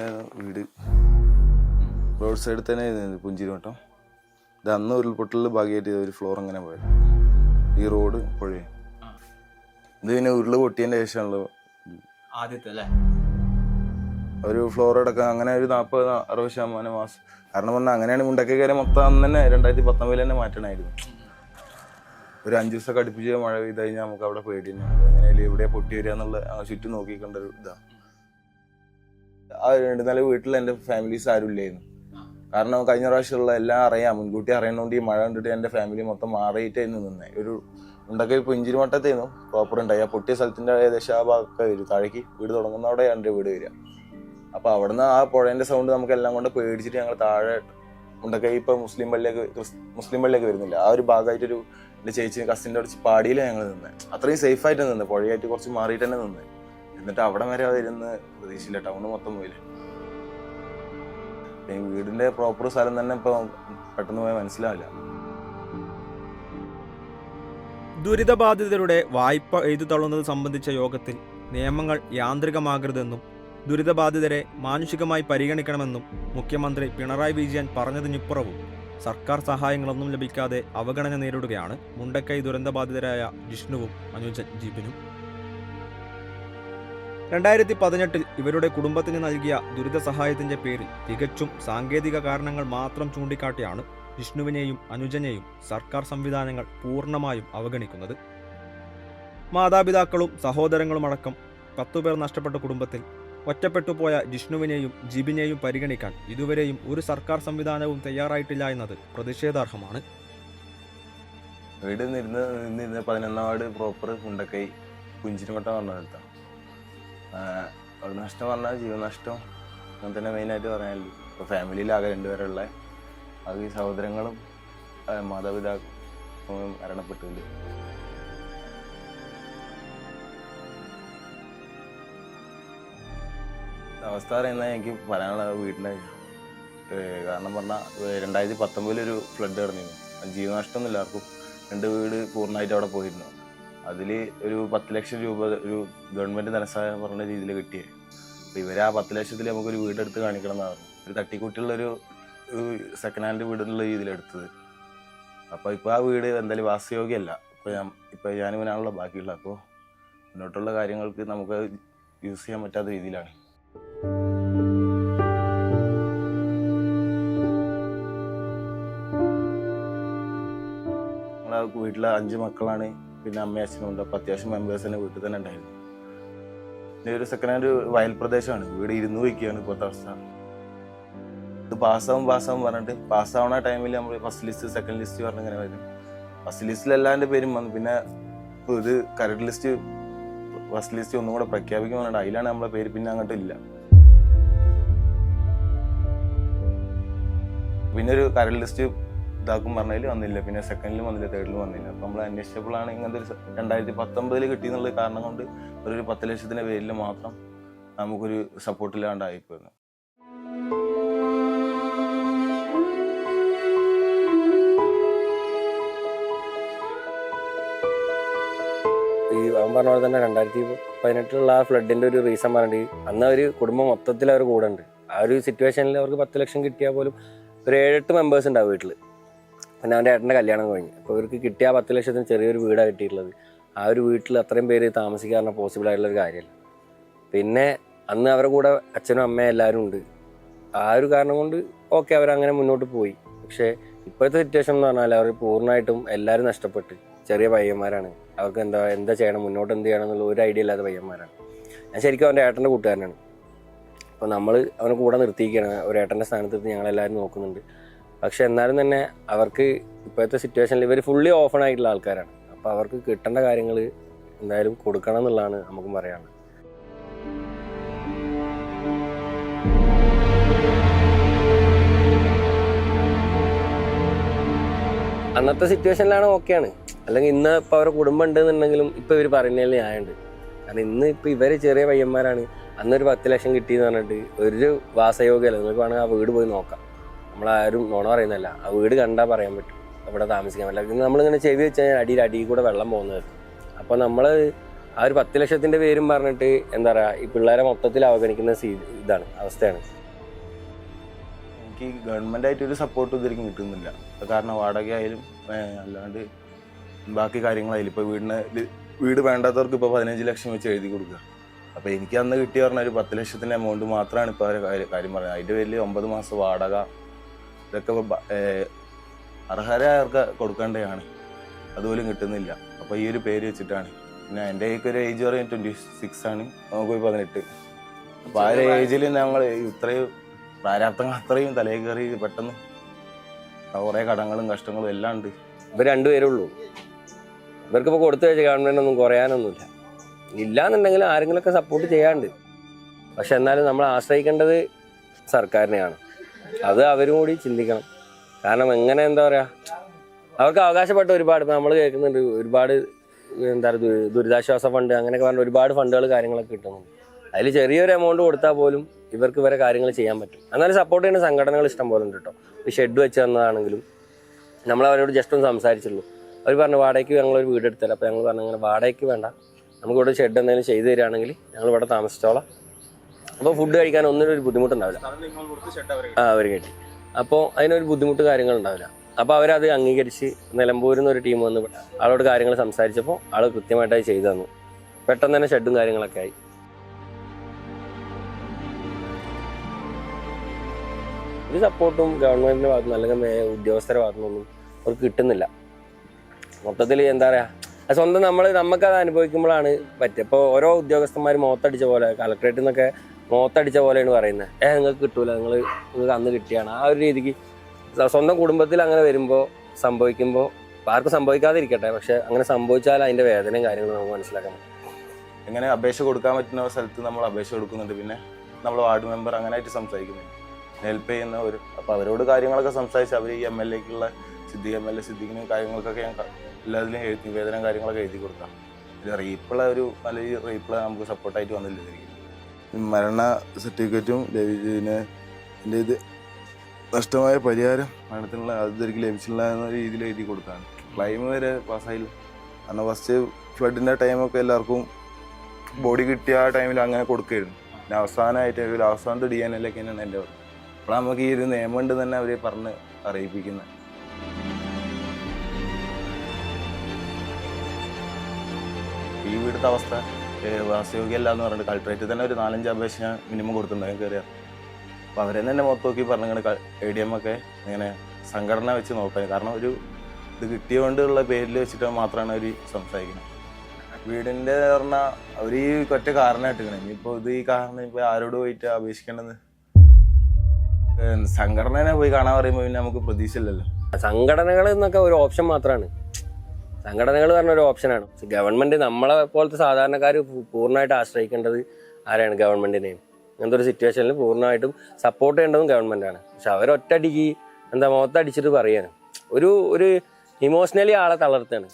ഇവിടെ വീട്. റോഡ് സൈഡിൽ തന്നെ പുഞ്ചിരിമട്ടം ഇത് അന്ന് ഉരുൾപൊട്ടലിൽ ഭാഗ്യമായിട്ട് ഒരു ഫ്ലോർ അങ്ങനെ പോയത്. ഈ റോഡ് പുഴയെ ഇത് പിന്നെ ഉരുൾ പൊട്ടിയതിന്റെ ശേഷമാണല്ലോ. ആദ്യത്തെ ഒരു ഫ്ലോർ അടക്കം അങ്ങനെ ഒരു നാൽപ്പത് അറുപത് ശതമാനം മാസം. കാരണം പറഞ്ഞാൽ അങ്ങനെയാണ് മുണ്ടക്കൈക്കാരെ മൊത്തം അന്ന് തന്നെ രണ്ടായിരത്തി പത്തൊമ്പതിൽ തന്നെ മാറ്റണമായിരുന്നു. ഒരു അഞ്ച് ദിവസമൊക്കെ അടുപ്പിച്ച് മഴ പെയ്ത് കഴിഞ്ഞാൽ നമുക്ക് അവിടെ പേടി തന്നെ. എങ്ങനെയാലും ഇവിടെ പൊട്ടി വരിക എന്നുള്ള ചുറ്റും നോക്കിക്കേണ്ട ഒരു ഇതാണ് രണ്ട് നില വീട്ടിൽ എന്റെ ഫാമിലീസ് ആരും ഇല്ലായിരുന്നു. കാരണം കഴിഞ്ഞ പ്രാവശ്യമുള്ള എല്ലാം അറിയാം. മുൻകൂട്ടി അറിയണോണ്ട് ഈ മഴ കണ്ടിട്ട് എന്റെ ഫാമിലി മൊത്തം മാറിയിട്ടായിരുന്നു നിന്നെ. ഒരു ഉണ്ടൊക്കെ പുഞ്ചിരി മട്ടത്തായിരുന്നു പ്രോപ്പർ ഉണ്ടായി. ആ പൊട്ടിയ സ്ഥലത്തിന്റെ ഏകദേശം ആ ഭാഗമൊക്കെ വരും. താഴേക്ക് വീട് തുടങ്ങുന്നവിടെ എന്റെ വീട് വരിക. അപ്പോൾ അവിടുന്ന് ആ പുഴേന്റെ സൗണ്ട് നമുക്ക് എല്ലാം കൊണ്ട് പേടിച്ചിട്ട് ഞങ്ങൾ താഴെ ഉണ്ടൊക്കെ ഇപ്പം മുസ്ലിം പള്ളിയൊക്കെ മുസ്ലിം പള്ളിയൊക്കെ വരുന്നില്ല. ആ ഒരു ഭാഗമായിട്ടൊരു എന്റെ ചേച്ചി കസിന്റെ അടിച്ച് പാടിയിലാണ് ഞങ്ങൾ നിന്നത് അത്രയും സേഫായിട്ട് നിന്ന്. പുഴയായിട്ട് കുറച്ച് മാറിയിട്ട് തന്നെ നിന്ന്. എന്നിട്ട് അവിടെ വരെ വരുന്ന പ്രതീക്ഷയില്ല ടൗണ് മൊത്തം പോയില്ല? വീടിന്റെ പ്രോപ്പർ സ്ഥലം തന്നെ ഇപ്പൊ പെട്ടെന്ന് പോയാൽ മനസ്സിലാവില്ല. ദുരിതബാധിതരുടെ വായ്പ എഴുതി തള്ളുന്നത് സംബന്ധിച്ച യോഗത്തിൽ നിയമങ്ങൾ യാന്ത്രികമാകരുതെന്നും ദുരിതബാധിതരെ മാനുഷികമായി പരിഗണിക്കണമെന്നും മുഖ്യമന്ത്രി പിണറായി വിജയൻ പറഞ്ഞതിനിപ്പുറവും സർക്കാർ സഹായങ്ങളൊന്നും ലഭിക്കാതെ അവഗണന നേരിടുകയാണ് മുണ്ടക്കൈ ദുരന്തബാധിതരായ ജിഷ്ണുവും അനുജൻ ജീബിനും രണ്ടായിരത്തി പതിനെട്ടിൽ ഇവരുടെ കുടുംബത്തിന് നൽകിയ ദുരിത സഹായത്തിന്റെ പേരിൽ തികച്ചും സാങ്കേതിക കാരണങ്ങൾ മാത്രം ചൂണ്ടിക്കാട്ടിയാണ് വിഷ്ണുവിനെയും അനുജനെയും സർക്കാർ സംവിധാനങ്ങൾ പൂർണമായും അവഗണിക്കുന്നത്. മാതാപിതാക്കളും സഹോദരങ്ങളുമടക്കം പത്തുപേർ നഷ്ടപ്പെട്ട കുടുംബത്തിൽ ഒറ്റപ്പെട്ടുപോയ ജിഷ്ണുവിനെയും ജിബിനെയും പരിഗണിക്കാൻ ഇതുവരെയും ഒരു സർക്കാർ സംവിധാനവും തയ്യാറായിട്ടില്ല എന്നത് പ്രതിഷേധാർഹമാണ്. വീട് നിന്നിരുന്ന് നിന്നിരുന്ന പതിനൊന്നാം വാർഡ് പ്രോപ്പർ കുണ്ടക്കൈ പുഞ്ചിരിമട്ടം പറഞ്ഞ അവിടെ നഷ്ടം പറഞ്ഞാൽ ജീവനഷ്ടം. അങ്ങനെ തന്നെ മെയിനായിട്ട് പറയാനുള്ളൂ ഇപ്പോൾ ഫാമിലിയിലാകെ രണ്ടുപേരുള്ള. അത് ഈ സഹോദരങ്ങളും മാതാപിതാക്കളും മരണപ്പെട്ടിട്ടുണ്ട്. അവസ്ഥ പറയുന്നത് എനിക്ക് പറയാനുള്ള വീട്ടിലെ കാരണം പറഞ്ഞാൽ രണ്ടായിരത്തി പത്തൊമ്പതിലൊരു ഫ്ലഡ് കിടന്നിരുന്നു അത് ജീവനഷ്ടമൊന്നും എല്ലാവർക്കും രണ്ട് വീട് പൂർണമായിട്ട് അവിടെ പോയിരുന്നു. അതിൽ ഒരു പത്ത് ലക്ഷം രൂപ ഒരു ഗവൺമെന്റ് ധനസഹായം പറഞ്ഞ രീതിയിൽ കിട്ടിയേ. അപ്പോൾ ഇവർ ആ പത്ത് ലക്ഷത്തിൽ നമുക്കൊരു വീടെടുത്ത് കാണിക്കണം എന്നാണ്. ഒരു തട്ടിക്കൂട്ടിയുള്ളൊരു സെക്കൻഡ് ഹാൻഡ് വീട് എന്നുള്ള രീതിയിൽ എടുത്തത്. അപ്പോൾ ഇപ്പോൾ ആ വീട് എന്തായാലും വാസയോഗ്യമല്ല ഇപ്പോൾ ഞാൻ ഇപ്പോൾ ഞാനിവനാണല്ലോ ബാക്കിയുള്ള അപ്പോൾ മുന്നോട്ടുള്ള കാര്യങ്ങൾക്ക് നമുക്ക് യൂസ് ചെയ്യാൻ പറ്റാത്ത രീതിയിലാണ്. വീട്ടിലെ അഞ്ച് മക്കളാണ്. പിന്നെ അമ്മയും അച്ഛനും ഉണ്ട്. അപ്പോൾ അത്യാവശ്യം മെമ്പേഴ്സ് തന്നെ വീട്ടിൽ തന്നെ ഉണ്ടായിരുന്നു. പിന്നെ ഒരു സെക്കൻഡ് ഹാൻഡ് വയൽ പ്രദേശമാണ്. വീട് ഇരുന്ന് വയ്ക്കുകയാണ് ഇപ്പോഴത്തെ അവസ്ഥ. ഇത് പാസ്സാവും പാസ്സാവും പറഞ്ഞിട്ട് പാസ്സാവണ ടൈമിൽ നമ്മൾ ഫസ്റ്റ് ലിസ്റ്റ് സെക്കൻഡ് ലിസ്റ്റ് പറഞ്ഞ് ഇങ്ങനെ വരും. ഫസ്റ്റ് ലിസ്റ്റിൽ എല്ലാവരുടെ പേരും വന്നു. പിന്നെ ഇത് കരട് ലിസ്റ്റ് ഫസ്റ്റ് ലിസ്റ്റ് ഒന്നും കൂടെ പ്രഖ്യാപിക്കും പറഞ്ഞിട്ട് അതിലാണ് നമ്മളെ പേര് പിന്നെ അങ്ങോട്ട് ഇല്ല. പിന്നെ ഒരു കരട് ലിസ്റ്റ് ഇതാക്കും പറഞ്ഞതിൽ വന്നില്ല. പിന്നെ സെക്കൻഡിലും വന്നില്ല തേർഡിലും വന്നില്ല. അപ്പം നമ്മൾ അന്വേഷിച്ചപ്പോഴാണ് ഇങ്ങനത്തെ ഒരു രണ്ടായിരത്തി പത്തൊമ്പതിൽ കിട്ടിയെന്നുള്ള കാരണം കൊണ്ട് ഒരു പത്ത് ലക്ഷത്തിന്റെ പേരിൽ മാത്രം നമുക്കൊരു സപ്പോർട്ടില്ലാണ്ടായിപ്പോയിരുന്നു ഈ അവൻ പറഞ്ഞ പോലെ തന്നെ രണ്ടായിരത്തി പതിനെട്ടിലുള്ള ആ ഫ്ലഡിന്റെ ഒരു റീസൺ പറഞ്ഞിട്ട് അന്ന് അവർ കുടുംബം മൊത്തത്തിൽ അവർ കൂടെ ഉണ്ട്. ആ ഒരു സിറ്റുവേഷനിൽ അവർക്ക് പത്ത് ലക്ഷം കിട്ടിയാൽ പോലും ഒരു ഏഴെട്ട് മെമ്പേഴ്സ് ഉണ്ടാവും വീട്ടിൽ പിന്നെ അവന്റെ ഏട്ടന്റെ കല്യാണം കഴിഞ്ഞു. അപ്പോൾ ഇവർക്ക് കിട്ടിയ പത്ത് ലക്ഷത്തിന് ചെറിയൊരു വീടാണ് കിട്ടിയിട്ടുള്ളത്. ആ ഒരു വീട്ടിൽ അത്രയും പേര് താമസിക്കാറുള്ള പോസിബിൾ ആയിട്ടുള്ളൊരു കാര്യമല്ല. പിന്നെ അന്ന് അവരുടെ കൂടെ അച്ഛനും അമ്മയും എല്ലാവരും ഉണ്ട്. ആ ഒരു കാരണം കൊണ്ട് ഓക്കെ അവരങ്ങനെ മുന്നോട്ട് പോയി. പക്ഷേ ഇപ്പോഴത്തെ സിറ്റുവേഷൻ എന്ന് പറഞ്ഞാൽ അവർ പൂർണമായിട്ടും എല്ലാവരും നഷ്ടപ്പെട്ട്. ചെറിയ പയ്യന്മാരാണ്. അവർക്ക് എന്താ എന്താ ചെയ്യണം മുന്നോട്ട് എന്ത് ചെയ്യണം എന്നുള്ള ഒരു ഐഡിയ ഇല്ലാത്ത പയ്യന്മാരാണ്. ഞാൻ ശരിക്കും അവന്റെ ഏട്ടന്റെ കൂട്ടുകാരനാണ്. അപ്പോൾ നമ്മൾ അവനെ കൂടെ നിർത്തിയിരിക്കുകയാണ്. ഒരു ഏട്ടന്റെ സ്ഥാനത്ത് ഞങ്ങളെല്ലാവരും നോക്കുന്നുണ്ട്. പക്ഷെ എന്നാലും തന്നെ അവർക്ക് ഇപ്പോഴത്തെ സിറ്റുവേഷനിൽ ഇവർ ഫുള്ളി ഓപ്പൺ ആയിട്ടുള്ള ആൾക്കാരാണ്. അപ്പോൾ അവർക്ക് കിട്ടേണ്ട കാര്യങ്ങൾ എന്തായാലും കൊടുക്കണം എന്നുള്ളതാണ് നമുക്കും പറയാനുള്ളത്. അന്നത്തെ സിറ്റുവേഷനിലാണ് ഓക്കെയാണ് അല്ലെങ്കിൽ ഇന്ന് ഇപ്പൊ അവരുടെ കുടുംബം ഉണ്ടെന്നുണ്ടെങ്കിലും ഇപ്പൊ ഇവർ പറയുന്നതിൽ ന്യായമുണ്ട്. കാരണം ഇന്ന് ഇപ്പൊ ഇവർ ചെറിയ പയ്യന്മാരാണ്. അന്നൊരു പത്ത് ലക്ഷം കിട്ടിയെന്ന് പറഞ്ഞിട്ട് ഒരു വാസയോഗ്യമല്ല നിങ്ങൾക്ക് വേണമെങ്കിൽ ആ വീട് പോയി നോക്കാം. നമ്മളാരും നുണ പറയുന്നതല്ല. ആ വീട് കണ്ടാൽ പറയാൻ പറ്റും. അവിടെ താമസിക്കാൻ പറ്റില്ല. ഇന്ന് നമ്മളിങ്ങനെ ചെവി വെച്ച് കഴിഞ്ഞാൽ അടിയിൽ അടിയിൽ കൂടെ വെള്ളം പോകുന്നത്. അപ്പോൾ നമ്മൾ ആ ഒരു പത്ത് ലക്ഷത്തിന്റെ പേരും പറഞ്ഞിട്ട് എന്താ പറയുക ഈ പിള്ളേരെ മൊത്തത്തിൽ അവഗണിക്കുന്ന സീ ഇതാണ് അവസ്ഥയാണ്. എനിക്ക് ഗവൺമെന്റ് ആയിട്ടൊരു സപ്പോർട്ട് ഇതിലേക്ക് കിട്ടുന്നില്ല. കാരണം വാടകയായാലും അല്ലാണ്ട് ബാക്കി കാര്യങ്ങളായാലും ഇപ്പോൾ വീടിന് വീട് വേണ്ടാത്തവർക്ക് ഇപ്പോൾ പതിനഞ്ച് ലക്ഷം വെച്ച് എഴുതി കൊടുക്കുക. അപ്പോൾ എനിക്ക് അന്ന് കിട്ടിയ പറഞ്ഞ ഒരു പത്ത് ലക്ഷത്തിന്റെ എമൗണ്ട് മാത്രമാണ് ഇപ്പോൾ കാര്യം പറയുന്നത്. അതിന്റെ പേരിൽ ഒമ്പത് മാസം വാടക ഇതൊക്കെ അർഹരായവർക്ക് കൊടുക്കേണ്ടതാണ്. അതുപോലും കിട്ടുന്നില്ല. അപ്പൊ ഈ ഒരു പേര് വെച്ചിട്ടാണ്. പിന്നെ എന്റെ ഒരു ഏജ് പറയും ട്വന്റി സിക്സ് ആണ്. നമുക്ക് പതിനെട്ട്. അപ്പൊ ആ ഒരു ഏജിൽ ഞങ്ങൾ ഇത്രയും പ്രാരാബ്ദങ്ങൾ അത്രയും തലയിൽ കയറി പെട്ടെന്ന് കുറേ കടങ്ങളും കഷ്ടങ്ങളും എല്ലാം ഉണ്ട്. ഇവർ രണ്ടുപേരേ ഉള്ളൂ. ഇവർക്കിപ്പോൾ കൊടുത്തു വെച്ച ഗവൺമെന്റ് ഒന്നും കുറയാനൊന്നുമില്ല. ഇല്ലാന്നുണ്ടെങ്കിൽ ആരെങ്കിലുമൊക്കെ സപ്പോർട്ട് ചെയ്യാണ്ട് പക്ഷെ എന്നാലും നമ്മൾ ആശ്രയിക്കേണ്ടത് സർക്കാരിനെയാണ്. അത് അവരും കൂടി ചിന്തിക്കണം. കാരണം എങ്ങനെ എന്താ പറയാ അവർക്ക് അവകാശപ്പെട്ട ഒരുപാട് നമ്മൾ കേൾക്കുന്നുണ്ട് ഒരുപാട് എന്താ പറയുക ദുരിതാശ്വാസ ഫണ്ട് അങ്ങനെയൊക്കെ പറഞ്ഞ ഒരുപാട് ഫണ്ടുകൾ കാര്യങ്ങളൊക്കെ കിട്ടുന്നുണ്ട്. അതിൽ ചെറിയൊരു എമൗണ്ട് കൊടുത്താൽ പോലും ഇവർക്ക് ഇവരെ കാര്യങ്ങൾ ചെയ്യാൻ പറ്റും. എന്നാലും സപ്പോർട്ട് ചെയ്യുന്ന സംഘടനകൾ ഇഷ്ടം പോലെ ഉണ്ട് കേട്ടോ. ഈ ഷെഡ് വെച്ച് തന്നതാണെങ്കിലും നമ്മൾ അവരോട് ജസ്റ്റ് ഒന്ന് സംസാരിച്ചുള്ളൂ. അവർ പറഞ്ഞു വാടകയ്ക്ക് ഞങ്ങളൊരു വീട് എടുത്തരാം അപ്പോൾ ഞങ്ങൾ പറഞ്ഞു അങ്ങനെ വാടകയ്ക്ക് വേണ്ട. നമുക്കിവിടെ ഷെഡ് എന്തെങ്കിലും ചെയ്തു തരികയാണെങ്കിൽ ഞങ്ങൾ ഇവിടെ താമസിച്ചോളാം. അപ്പോൾ ഫുഡ് കഴിക്കാൻ ഒന്നിനും ഒരു ബുദ്ധിമുട്ടുണ്ടാവില്ല. ആ അവർ കെട്ടി. അപ്പോൾ അതിനൊരു ബുദ്ധിമുട്ട് കാര്യങ്ങൾ ഉണ്ടാവില്ല അപ്പോൾ അവരത് അംഗീകരിച്ച് നിലമ്പൂരിൽ നിന്ന് ഒരു ടീം വന്ന് ആളോട് കാര്യങ്ങൾ സംസാരിച്ചപ്പോൾ ആൾ കൃത്യമായിട്ടത് ചെയ്തു തന്നു. പെട്ടെന്ന് തന്നെ ഷെഡും കാര്യങ്ങളൊക്കെ ആയി. ഒരു സപ്പോർട്ടും ഗവൺമെന്റിന്റെ ഭാഗത്തു നിന്ന് അല്ലെങ്കിൽ ഉദ്യോഗസ്ഥരുടെ ഭാഗത്തു നിന്നൊന്നും അവർക്ക് കിട്ടുന്നില്ല. മൊത്തത്തിൽ എന്താ പറയുക സ്വന്തം നമ്മൾ നമുക്കത് അനുഭവിക്കുമ്പോഴാണ് പറ്റുക ഇപ്പോൾ ഓരോ ഉദ്യോഗസ്ഥന്മാർ മോത്തടിച്ച പോലെ കളക്ടറേറ്റിൽ നിന്നൊക്കെ മോത്തടിച്ച പോലെയാണ് പറയുന്നത് ഏഹ് നിങ്ങൾക്ക് കിട്ടൂല നിങ്ങൾ നിങ്ങൾക്ക് അന്ന് കിട്ടിയാണ്. ആ ഒരു രീതിക്ക് സ്വ- സ്വന്തം കുടുംബത്തിൽ അങ്ങനെ വരുമ്പോൾ സംഭവിക്കുമ്പോൾ ആർക്കും സംഭവിക്കാതിരിക്കട്ടെ പക്ഷെ അങ്ങനെ സംഭവിച്ചാൽ അതിന്റെ വേദനയും കാര്യങ്ങളും നമുക്ക് മനസ്സിലാക്കാൻ പറ്റും. എങ്ങനെ അപേക്ഷ കൊടുക്കാൻ പറ്റുന്ന സ്ഥലത്ത് നമ്മൾ അപേക്ഷ കൊടുക്കുന്നുണ്ട് പിന്നെ നമ്മൾ വാർഡ് മെമ്പർ അങ്ങനെ ആയിട്ട് സംസാരിക്കുന്നുണ്ട് ഹെൽപ്പ് ചെയ്യുന്ന ഒരു അപ്പോൾ അവരോട് കാര്യങ്ങളൊക്കെ സംസാരിച്ച് അവർ ഈ എം എൽ എക്കുള്ള സിദ്ദിഖ് എം എൽ എ സിദ്ദിഖിനും കാര്യങ്ങൾക്കൊക്കെ ഞാൻ എല്ലാത്തിലും എഴുതി നിവേദനം കാര്യങ്ങളൊക്കെ എഴുതി കൊടുക്കാം. റീപ്പിള ഒരു നല്ല രീതിയിൽ റേപ്പുള്ള നമുക്ക് സപ്പോർട്ടായിട്ട് വന്നില്ല മരണ സർട്ടിഫിക്കറ്റും പിന്നെ എന്റെ ഇത് നഷ്ടമായ പരിഹാരം മരണത്തിനുള്ള ഇതുവരെയ്ക്ക് ലഭിച്ചില്ല എന്ന രീതിയിൽ എഴുതി കൊടുത്താണ് ക്ലൈം വരെ പാസ്സായില്ല കാരണം ഫസ്റ്റ് ഫ്ലഡിന്റെ ടൈമൊക്കെ എല്ലാവർക്കും ബോഡി കിട്ടിയ ആ ടൈമിൽ അങ്ങനെ കൊടുക്കുകയായിരുന്നു പിന്നെ അവസാനമായിട്ട് ഒരു അവസാനത്തെ ഡി എൻ എല്ലൊക്കെ തന്നെയാണ് എന്റെ പറഞ്ഞത് അപ്പോൾ നമുക്ക് ഈ ഒരു നിയമം ഉണ്ട് തന്നെ അവരെ പറഞ്ഞ് അറിയിപ്പിക്കുന്നത് ഈ വീടത്തെ അവസ്ഥ ഏഹ്, വാസയോഗ്യമല്ല എന്ന് പറഞ്ഞിട്ട് കളക്ടറേറ്റിൽ തന്നെ ഒരു നാലഞ്ച് അപേക്ഷ ഞാൻ മിനിമം കൊടുത്തിട്ടുണ്ടായിരുന്നു കയറിയാൽ അപ്പോൾ അവരെ തന്നെ മൊത്തം നോക്കി പറഞ്ഞിങ്ങനെ എ ഡി എം ഒക്കെ ഇങ്ങനെ സംഘടന വെച്ച് നോക്കാൻ കാരണം ഒരു ഇത് കിട്ടിയതുകൊണ്ടുള്ള പേരിൽ വെച്ചിട്ട് മാത്രമാണ് അവർ സംസാരിക്കുന്നത് വീടിന്റെ പറഞ്ഞാൽ അവർ ഈ ഒറ്റ കാരണമായിട്ടിങ്ങനെ ഇനിയിപ്പോൾ ഇത് ഈ കാരണം ഇപ്പോൾ ആരോട് പോയിട്ട് അപേക്ഷിക്കേണ്ടത്? സംഘടനനെ പോയി കാണാൻ പറയുമ്പോൾ പിന്നെ നമുക്ക് പ്രതീക്ഷ ഇല്ലല്ലോ സംഘടനകൾ എന്നൊക്കെ ഒരു ഓപ്ഷൻ മാത്രമാണ് സംഘടനകൾ പറഞ്ഞ ഒരു ഓപ്ഷനാണ് ഗവൺമെന്റ് നമ്മളെ പോലത്തെ സാധാരണക്കാർ പൂർണമായിട്ട് ആശ്രയിക്കേണ്ടത് ആരാണ് ഗവൺമെന്റിനെയും അങ്ങനത്തെ ഒരു സിറ്റുവേഷനിൽ പൂർണമായിട്ടും സപ്പോർട്ട് ചെയ്യേണ്ടതും ഗവൺമെന്റാണ്. പക്ഷെ അവരൊറ്റടിക്ക് എന്താ മുഖത്തടിച്ചിട്ട് പറയാണ്. ഒരു ഒരു ഇമോഷണലി ആളെ തളർത്തുകയാണ്.